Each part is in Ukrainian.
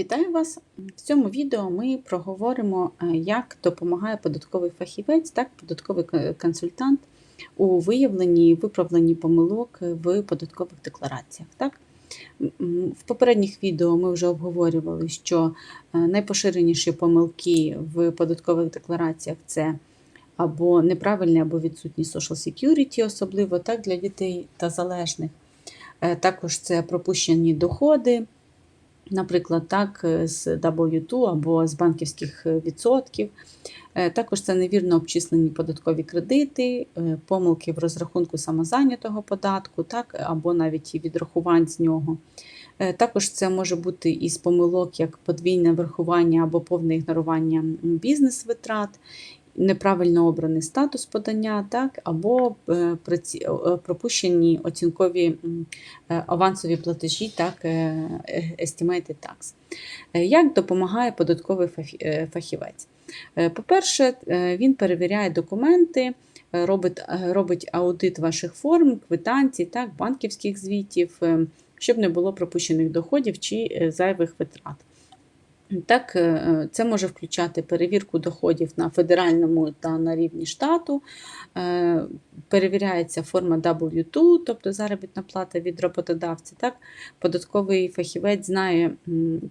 Вітаю вас! В цьому відео ми проговоримо, е, як допомагає податковий фахівець, так, податковий консультант у виявленні і виправленні помилок в податкових деклараціях. Так? В попередніх відео ми вже обговорювали, що е, найпоширеніші помилки в податкових деклараціях це або неправильний, або відсутній Social Security, особливо так, для дітей та залежних. Е, Також це пропущені доходи, наприклад, так, е, з W2 або з банківських е, відсотків. Е, Також це невірно обчислені податкові кредити, помилки в розрахунку самозайнятого податку, так, або навіть відрахувань з нього. Також це може бути із помилок як подвійне врахування або повне ігнорування бізнес-витрат, неправильно обраний статус подання, так, або е, е, пропущені оцінкові е, авансові платежі, так, estimated tax. Як допомагає податковий фахівець? По-перше, він перевіряє документи, робить, робить аудит ваших форм, квитанцій, так, банківських звітів, щоб не було пропущених доходів чи зайвих витрат. Так, е, це може включати перевірку доходів на федеральному та на рівні штату. Перевіряється форма W2, тобто заробітна плата від роботодавця. Так? Податковий фахівець знає,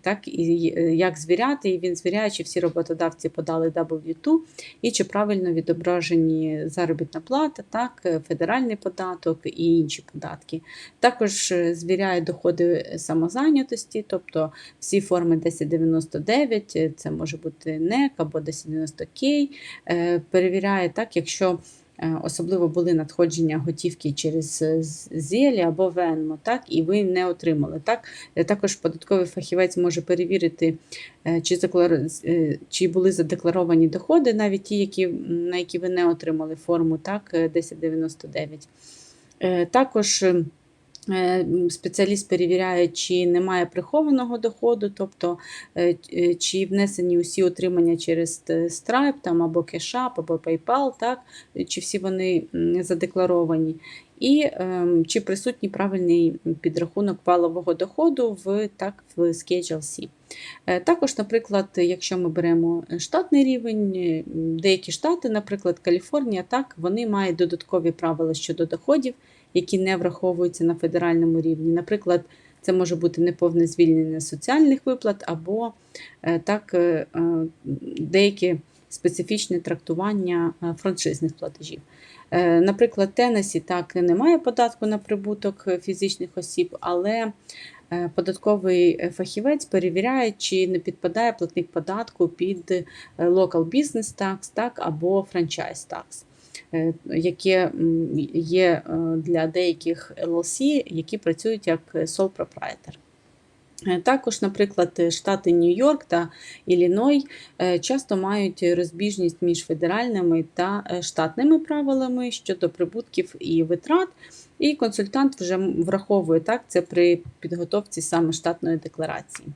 так, і е, як звіряти, і він звіряє, чи всі роботодавці подали W2 і чи правильно відображені заробітна плата, так, е, федеральний податок і інші податки. Також е, звіряє доходи самозайнятості, тобто всі форми 1099, е, це може бути НЕК або 1090К. е, Перевіряє так, якщо особливо були надходження готівки через е, Зелі або Венмо, так, і ви не отримали. Так. Е, Також податковий фахівець може перевірити, е, чи, заклар... е, чи були задекларовані доходи, навіть ті, які, на які ви не отримали форму, так, е, 1099. Е, Також е, спеціаліст перевіряє, чи немає прихованого доходу, тобто е, е, чи внесені усі отримання через е, Stripe там, або CashApp, або PayPal, так, чи всі вони задекларовані. І ем, чи присутній правильний підрахунок валового доходу в, так, в Schedule C. Е, Також, наприклад, якщо ми беремо штатний рівень, е, деякі штати, наприклад, Каліфорнія, так, вони мають додаткові правила щодо доходів, які не враховуються на федеральному рівні. Наприклад, це може бути неповне звільнення соціальних виплат або е, так, е, е, деякі специфічне трактування франшизних платежів. Наприклад, Теннесі так немає податку на прибуток фізичних осіб, але податковий фахівець перевіряє, чи не підпадає платник податку під Local Business Tax так, або Franchise Tax, яке є е, для деяких LLC, які працюють як sole proprietor. Е, Також, наприклад, е, штати Нью-Йорк та Ілліной е, часто мають розбіжність між федеральними та е, штатними правилами щодо прибутків і витрат, і консультант вже враховує так, це при підготовці саме штатної декларації.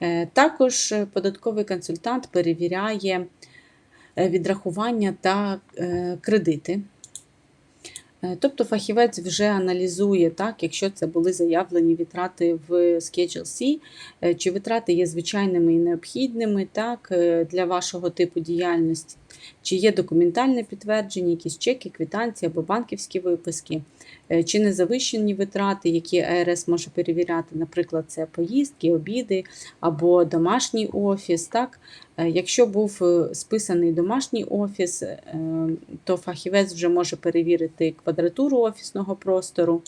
Е, Також е, податковий консультант перевіряє е, відрахування та е, кредити. Е, Тобто фахівець вже аналізує, так, якщо це були заявлені витрати в Schedule C, е, чи витрати є звичайними і необхідними так, е, для вашого типу діяльності, чи є документальне підтвердження, якісь чеки, квитанції або банківські виписки, е, чи не завищені витрати, які АРС може перевіряти, наприклад, це поїздки, обіди або домашній офіс. Так? Е, Якщо був е, списаний домашній офіс, е, то фахівець вже може перевірити квадратуру офісного простору.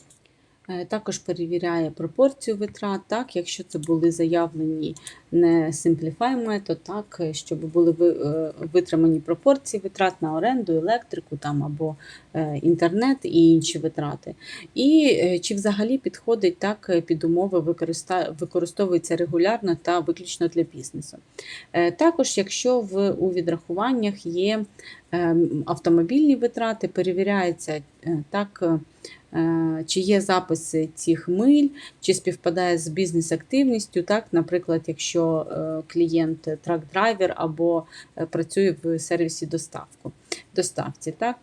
Е, Також перевіряє пропорцію витрат, так, якщо це були заявлені не Simplify метод, так, е, щоб були е, витримані пропорції витрат на оренду, електрику там, або інтернет і інші витрати. І чи взагалі підходить так під умови використовується регулярно та виключно для бізнесу. Також, якщо в, у відрахуваннях є ем, автомобільні витрати, перевіряється так. Е, Чи є записи цих миль, чи співпадає з бізнес-активністю, так, наприклад, якщо е, клієнт трак-драйвер або е, працює в сервісі доставку, доставці. Так.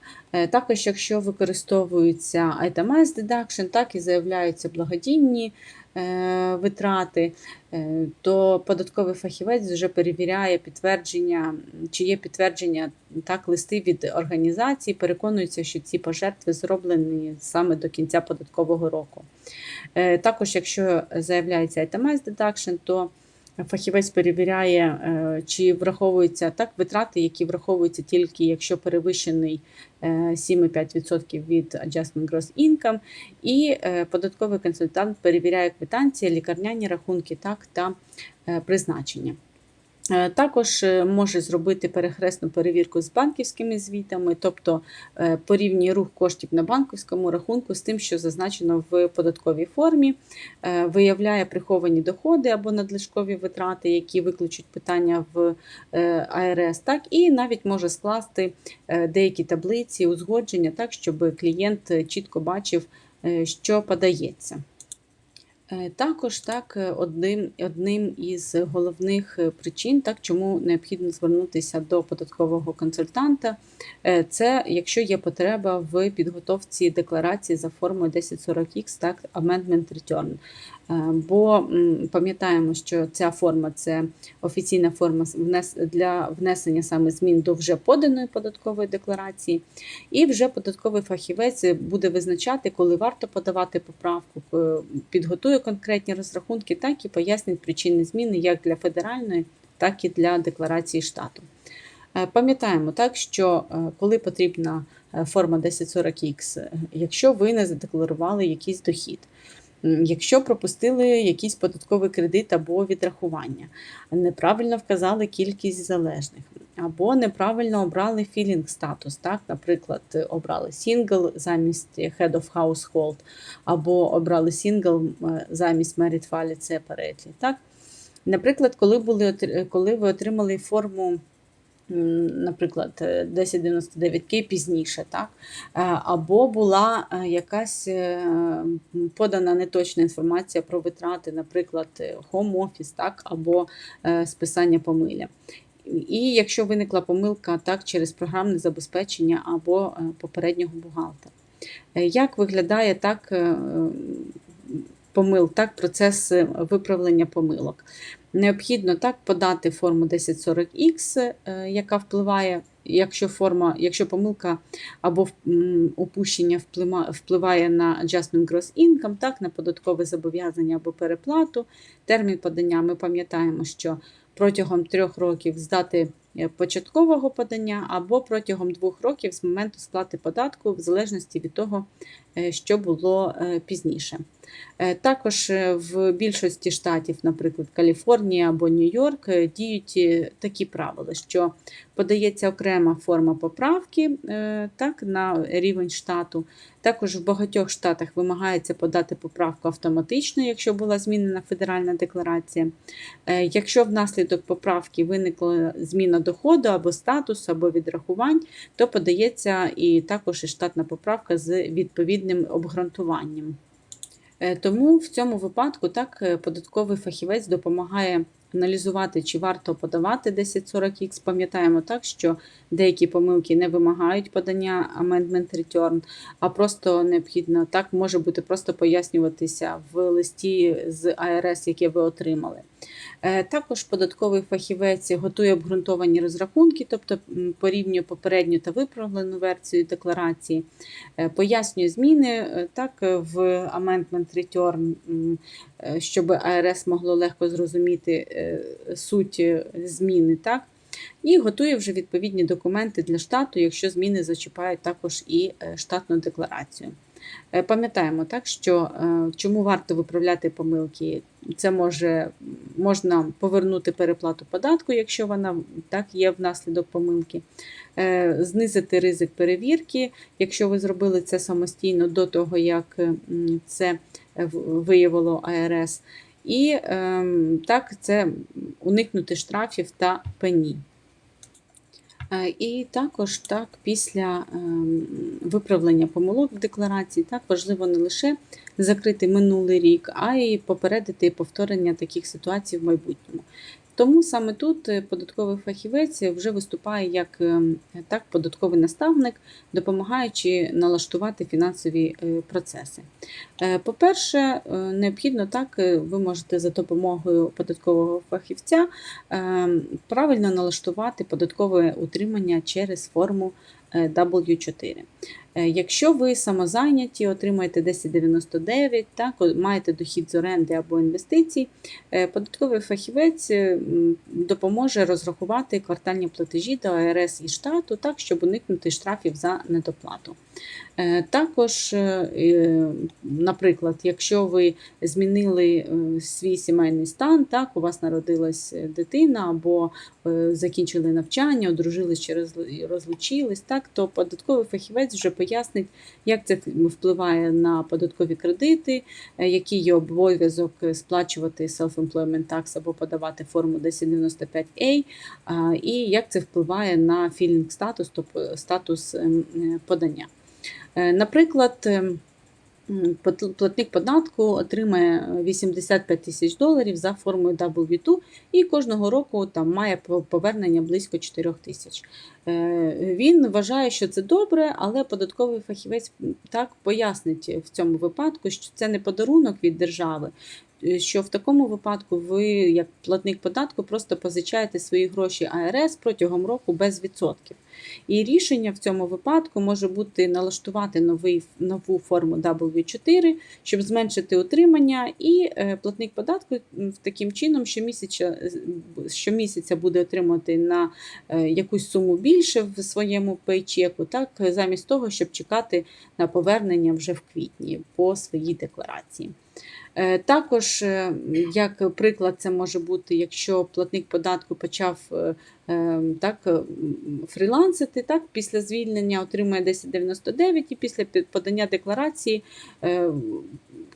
Також, якщо використовується itemized deduction, так і заявляються благодійні витрати, е, то податковий фахівець вже перевіряє підтвердження, чи є підтвердження так, листи від організації, переконується, що ці пожертви зроблені саме до кінця податкового року. Е, Також, якщо заявляється ITMS deduction, то Фахівець перевіряє, е, чи враховуються так витрати, які враховуються тільки якщо перевищений е, 7,5% від Adjustment Gross Income, і е, податковий консультант перевіряє квитанції, лікарняні рахунки так, та е, призначення. Е, Також е, може зробити перехресну перевірку з банківськими звітами, тобто е, порівнює рух коштів на банківському рахунку з тим, що зазначено в податковій формі, виявляє приховані доходи або надлишкові витрати, які виключать питання в АРС, так і навіть може скласти деякі таблиці, узгодження, так, щоб клієнт чітко бачив, що подається. Е, Також так, е, одним, одним із головних е, причин, так, чому необхідно звернутися до податкового консультанта, це якщо є потреба в підготовці декларації за формою 1040X, так, Amendment Return. Е, Бо пам'ятаємо, що ця форма це офіційна форма для внесення саме змін до вже поданої податкової декларації, і вже податковий фахівець буде визначати, коли варто подавати поправку, підготує конкретні розрахунки, так і пояснить причини зміни як для федеральної, так і для декларації штату. Е, Пам'ятаємо так, що е, коли потрібна е, форма 1040X, е, якщо ви не задекларували якийсь дохід, якщо пропустили якийсь податковий кредит або відрахування, неправильно вказали кількість залежних, або неправильно обрали філінг статус, так, наприклад, обрали single замість head of household, або обрали е, замість married filing separately, так. Наприклад, коли, були, коли ви отримали форму наприклад, е, 1099К пізніше, так? Е, або була е, якась е, подана неточна інформація про витрати, наприклад, е, home office, так? або е, списання помиля. І якщо виникла помилка так, через програмне забезпечення або е, попереднього бухгалтера. Е, Як виглядає так е, помил, так, процес е, виправлення помилок? Необхідно так подати форму 1040X, е, яка впливає, якщо форма, якщо помилка або опущення впливає на Adjustment Gross Income, так, на податкове зобов'язання або переплату. Термін подання ми пам'ятаємо, що протягом трьох років здати. дати початкового подання або протягом двох років з моменту сплати податку, в залежності від того, е, що було е, пізніше. Е, Також е, в більшості штатів, наприклад, Каліфорнія або Нью-Йорк, е, діють е, такі правила, що подається окрема форма поправки е, так, на рівень штату. Також в багатьох штатах вимагається подати поправку автоматично, якщо була змінена федеральна декларація. Е, Якщо внаслідок поправки виникла зміна доходу або статусу, або відрахувань, то подається і також і штатна поправка з відповідним обґрунтуванням. Е, Тому в цьому випадку так е, податковий фахівець допомагає аналізувати, чи варто подавати 1040X. Пам'ятаємо так, що деякі помилки не вимагають подання amendment return, а просто необхідно так може бути просто пояснюватися в листі з АРС, яке ви отримали. Е, Також податковий фахівець готує обґрунтовані розрахунки, тобто порівнює попередню та виправлену версію декларації, е, пояснює зміни е, так, в Amendment Return, щоб АРС могло легко зрозуміти суть зміни. Так? І готує вже відповідні документи для штату, якщо зміни зачіпають також і штатну декларацію. Е, Пам'ятаємо так, що е, чому варто виправляти помилки. Це може можна повернути переплату податку, якщо вона так є внаслідок помилки, Е, знизити ризик перевірки, якщо ви зробили це самостійно до того, як це виявило АРС. І ем, так це уникнути штрафів та пені. Е, І також так, після ем, виправлення помилок в декларації так важливо не лише закрити минулий рік, а й попередити повторення таких ситуацій в майбутньому. Тому саме тут е, податковий фахівець вже виступає як ем, так, податковий наставник, допомагаючи налаштувати фінансові е, процеси. Е, По-перше, е, необхідно так, е, ви можете за допомогою податкового фахівця е, правильно налаштувати податкове утримання через форму е, W4. Е, Якщо ви самозайняті, отримаєте 1099, так, маєте дохід з оренди або інвестицій, е, податковий фахівець е, допоможе розрахувати квартальні платежі до АРС і штату, так, щоб уникнути штрафів за недоплату. Також, наприклад, якщо ви змінили свій сімейний стан, так, у вас народилась дитина або закінчили навчання, одружились чи розлучились, так, то податковий фахівець вже пояснить, як це впливає на податкові кредити, е, який є обов'язок сплачувати self-employment tax або подавати форму 1095A, і як це впливає на філінг статус, тобто статус ем, е, подання. Е, Наприклад, ем, платник податку отримає 85 тисяч доларів за формою W2 і кожного року там має повернення близько 4 тисяч. Е, Він вважає, що це добре, але податковий фахівець так пояснить в цьому випадку, що це не подарунок від держави. Що в такому випадку ви, як платник податку, просто позичаєте свої гроші АРС протягом року без відсотків. І рішення в цьому випадку може бути налаштувати новий, нову форму W4, щоб зменшити утримання, і е, платник податку м, таким чином щомісяця, щомісяця буде отримувати на е, якусь суму більше в своєму пейчеку, так, замість того, щоб чекати на повернення вже в квітні по своїй декларації. Е, Також, е, як приклад, це може бути, якщо платник податку почав е, е, так, фрілансити, так, після звільнення отримує 1099 і після подання декларації,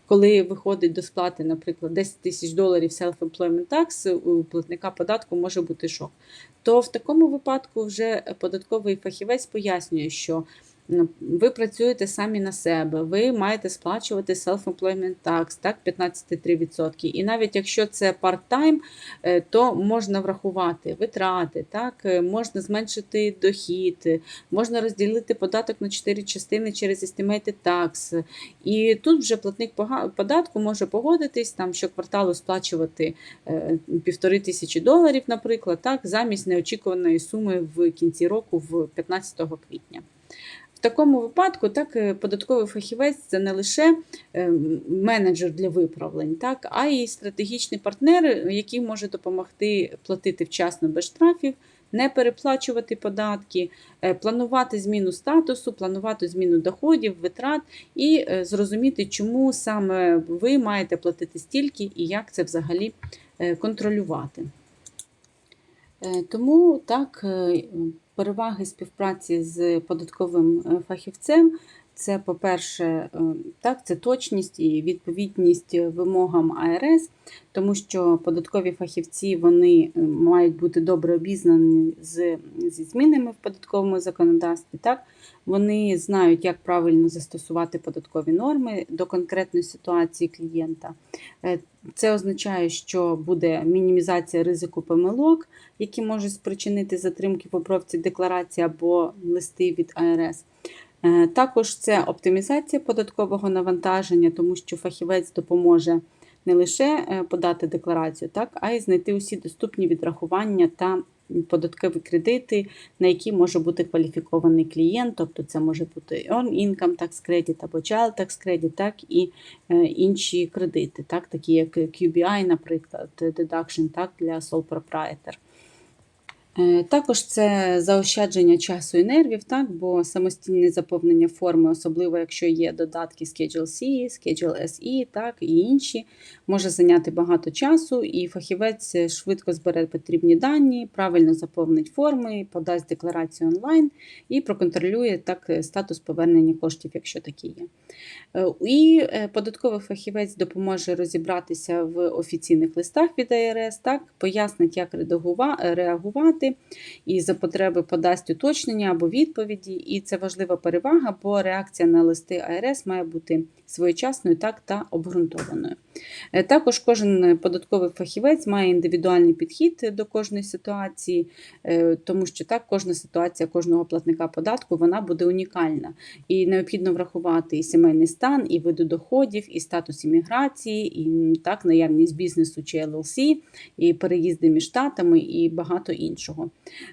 коли виходить до сплати, наприклад, 10 тисяч доларів self-employment tax, у платника податку може бути шок. То в такому випадку вже податковий фахівець пояснює, що ви працюєте самі на себе, ви маєте сплачувати self-employment tax, так, 15,3%. І навіть якщо це part-time, е, то можна врахувати витрати, так, е, можна зменшити дохід, е, можна розділити податок на 4 частини через estimated tax. І тут вже платник податку може погодитись, там щокварталу сплачувати е, півтори тисячі доларів, наприклад, так, замість неочікуваної суми в кінці року в 15 квітня. В такому випадку так, е, податковий фахівець це не лише е, менеджер для виправлень, так, а й стратегічний партнер, який може допомогти платити вчасно без штрафів, не переплачувати податки, е, планувати зміну статусу, планувати зміну доходів, витрат і зрозуміти, чому саме ви маєте платити стільки і як це взагалі контролювати. Е, Тому так, е, переваги співпраці з податковим е, фахівцем це, по-перше, е, так, це точність і відповідність вимогам АРС, тому що податкові фахівці вони е, мають бути добре обізнані з, зі змінами в податковому законодавстві. Так? Вони знають, як правильно застосувати податкові норми до конкретної ситуації клієнта. Е, Це означає, що буде мінімізація ризику помилок, які можуть спричинити затримки в обробці декларації або листи від АРС. Е, Також це оптимізація податкового навантаження, тому що фахівець допоможе не лише е, подати декларацію, так, а й знайти усі доступні відрахування та податкові кредити, на які може бути кваліфікований клієнт, тобто це може бути Earn Income Tax Credit або Child Tax Credit, так, і е, інші кредити, так, такі як QBI, наприклад, Deduction так, для Sole Proprietor. Е, Також це заощадження часу і нервів, так, бо самостійне заповнення форми, особливо якщо є додатки Schedule C, Schedule SE, так, і інші, може зайняти багато часу, і фахівець швидко збере потрібні дані, правильно заповнить форми, подасть декларацію онлайн і проконтролює так статус повернення коштів, якщо такі є. Е, І е, податковий фахівець допоможе розібратися в офіційних листах від АРС, так, пояснить, як реагувати, і за потреби подасть уточнення або відповіді. І це важлива перевага, бо реакція на листи АРС має бути своєчасною так та обґрунтованою. Е, Також кожен податковий фахівець має індивідуальний підхід до кожної ситуації, е, тому що так кожна ситуація кожного платника податку вона буде унікальна. І необхідно врахувати і сімейний стан, і види доходів, і статус імміграції, і так, наявність бізнесу чи LLC, і переїзди між штатами, і багато іншого.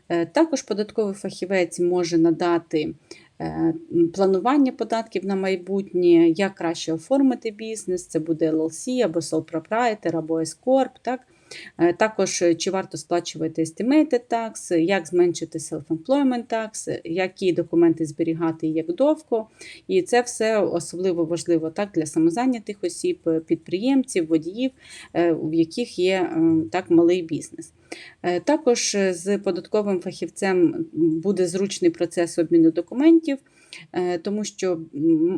Е, Також податковий фахівець може надати. е, Планування податків на майбутнє, як краще оформити бізнес, це буде LLC або sole proprietor, або S-Corp, так? Е, Також е, чи варто сплачувати estimated tax, як зменшити self-employment tax, які документи зберігати і як довго. І це все особливо важливо так, для самозайнятих осіб, е, підприємців, водіїв, в яких є так, малий бізнес. Також з податковим фахівцем буде зручний процес обміну документів, тому що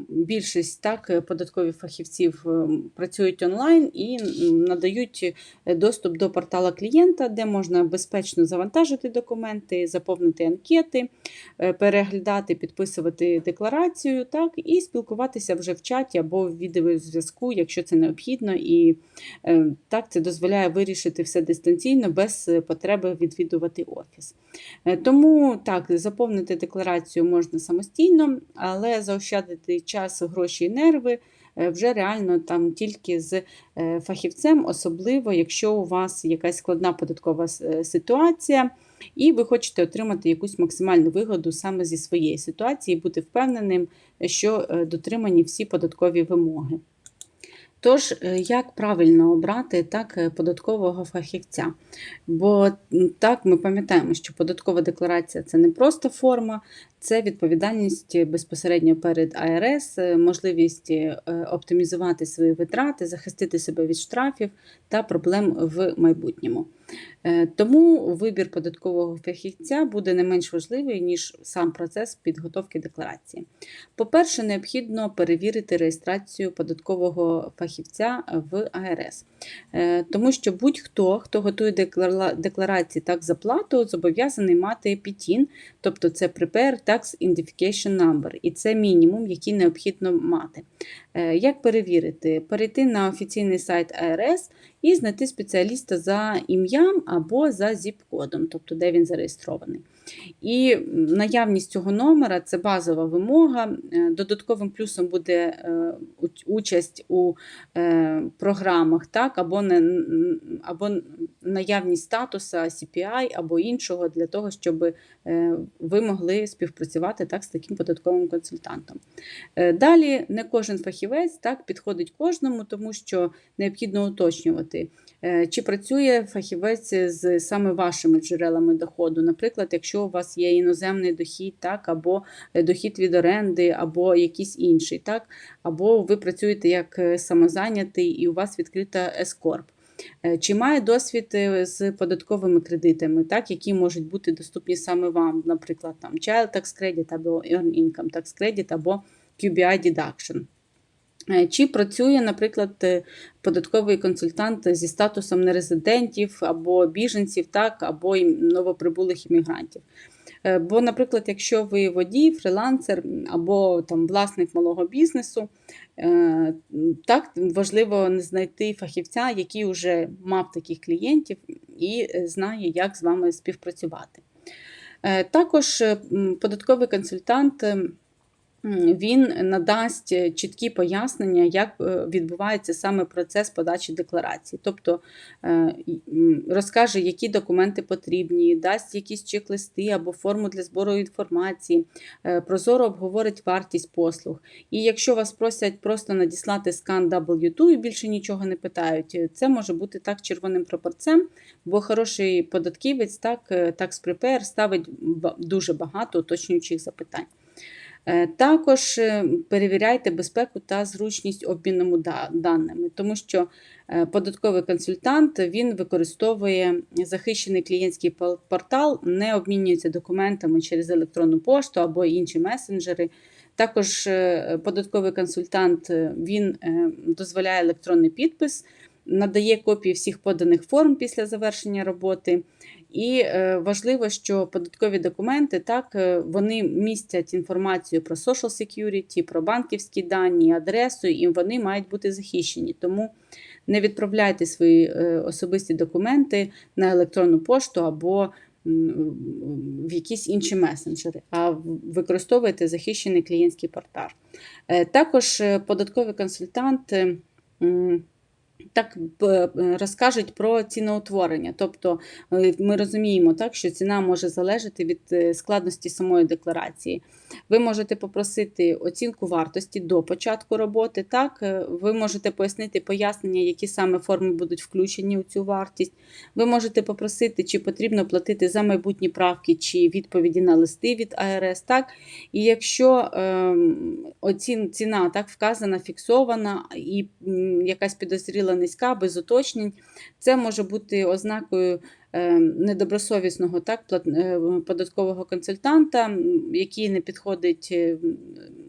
більшість так, е, податкових фахівців е, працюють онлайн і надають е, доступ до портала клієнта, де можна безпечно завантажити документи, заповнити анкети, е, переглядати, підписувати декларацію, так, і спілкуватися вже в чаті або в відеозв'язку, якщо це необхідно. І е, так це дозволяє вирішити все дистанційно без е, потреби відвідувати офіс. Е, Тому так, заповнити декларацію можна самостійно, але заощадити час, гроші і нерви е, вже реально там тільки з е, фахівцем, особливо якщо у вас якась складна податкова е, ситуація. І ви хочете отримати якусь максимальну вигоду саме зі своєї ситуації, і бути впевненим, що дотримані всі податкові вимоги. Тож, як правильно обрати так податкового фахівця? Бо так ми пам'ятаємо, що податкова декларація це не просто форма, це відповідальність безпосередньо перед АРС, е, можливість е, оптимізувати свої витрати, захистити себе від штрафів та проблем в майбутньому. Е, Тому вибір податкового фахівця буде не менш важливий, ніж сам процес підготовки декларації. По-перше, необхідно перевірити реєстрацію податкового фахівця в АРС, Е, тому що будь-хто, хто готує декларації так за плату, зобов'язаний мати PTIN, тобто це Prepare Tax Identification Number, і це мінімум, який необхідно мати. Е, Як перевірити? Перейти на офіційний сайт АРС і знайти спеціаліста за ім'ям або за зіп-кодом, тобто де він зареєстрований. І наявність цього номера це базова вимога. Е, Додатковим плюсом буде е, участь у е, програмах, так, або, не, або наявність статуса CPI або іншого для того, щоб ви могли співпрацювати так, з таким податковим консультантом. Далі не кожен фахівець так, підходить кожному, тому що необхідно уточнювати, чи працює фахівець з саме вашими джерелами доходу. Наприклад, якщо у вас є іноземний дохід, так, або е, дохід від оренди, або якийсь інший, так, або ви працюєте як е, самозайнятий і у вас відкрита С-Корп. Е, Чи має досвід е, з податковими кредитами, так, які можуть бути доступні саме вам, наприклад, там Child Tax Credit або Earn Income Tax Credit або QBI Deduction. Е, Чи працює, наприклад, е, податковий консультант зі статусом нерезидентів або біженців, так, або новоприбулих іммігрантів. Е, Бо, наприклад, якщо ви водій, фрилансер або там, власник малого бізнесу, так важливо знайти фахівця, який вже мав таких клієнтів і знає, як з вами співпрацювати. Також податковий консультант. Він надасть е, чіткі пояснення, як е, відбувається саме процес подачі декларації. Тобто е, розкаже, які документи потрібні, дасть якісь чек-листи або форму для збору інформації, прозоро обговорить вартість послуг. І якщо вас просять просто надіслати скан W2 і більше нічого не питають, це може бути так червоним прапорцем, бо хороший податківець, так, Tax Prepare ставить дуже багато уточнюючих запитань. Е, Також е, перевіряйте безпеку та зручність обміну даними, тому що е, податковий консультант він використовує захищений клієнтський портал, не обмінюється документами через електронну пошту або інші месенджери. Також податковий консультант він дозволяє електронний підпис. надає копії всіх поданих форм після завершення роботи. І е, важливо, що податкові документи так е, вони містять інформацію про social security, про банківські дані, адресу, і вони мають бути захищені. Тому не відправляйте свої е, особисті документи на електронну пошту або в якісь інші месенджери, а використовуйте захищений клієнтський портал. Також податковий консультант. Так е, розкажуть про ціноутворення. Тобто е, ми розуміємо, так, що ціна може залежати від е, складності самої декларації. Ви можете попросити оцінку вартості до початку роботи. Так? Ви можете пояснити пояснення, які саме форми будуть включені у цю вартість. Ви можете попросити, чи потрібно платити за майбутні правки чи відповіді на листи від АРС. Так? І якщо ем, оцін, ціна так вказана, фіксована і якась підозріла низька, без уточнень, це може бути ознакою е, недобросовісного так, е, податкового консультанта, який не підходить е,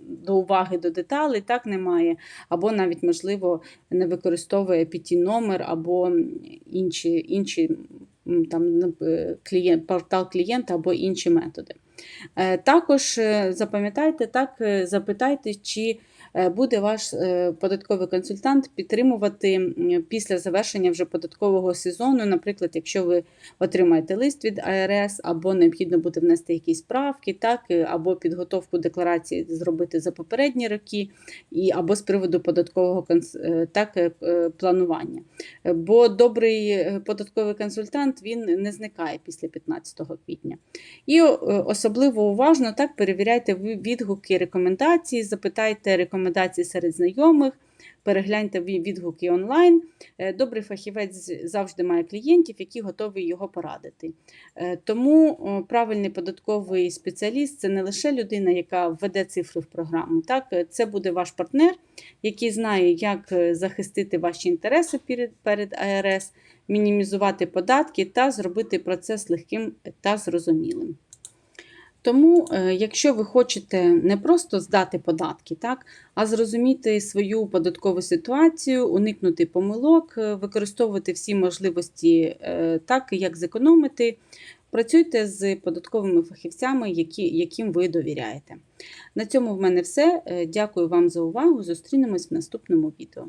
до уваги до деталей, так немає, або навіть, можливо, не використовує pt номер або інші, інші там, клієнт, портал клієнта або інші методи. Також запам'ятайте, так, запитайте, чи буде ваш е, податковий консультант підтримувати після завершення вже податкового сезону. Наприклад, якщо ви отримаєте лист від АРС, або необхідно буде внести якісь правки, так, е, або підготовку декларації зробити за попередні роки, і, або з приводу податкового е, так, е, е, планування. Е, Бо добрий е, податковий консультант він не зникає після 15 квітня. І е, особливо уважно так перевіряйте відгуки рекомендації, запитайте рекомендації серед знайомих, перегляньте відгуки онлайн. Е, Добрий фахівець завжди має клієнтів, які готові його порадити. Е, Тому правильний податковий спеціаліст це не лише людина, яка введе цифри в програму. Так, Е, це буде ваш партнер, який знає, як захистити ваші інтереси перед АРС, мінімізувати податки та зробити процес легким та зрозумілим. Тому, е, якщо ви хочете не просто здати податки, так, а зрозуміти свою податкову ситуацію, уникнути помилок, е, використовувати всі можливості, е, так, як зекономити, працюйте з податковими фахівцями, які, яким ви довіряєте. На цьому в мене все. Дякую вам за увагу. Зустрінемось в наступному відео.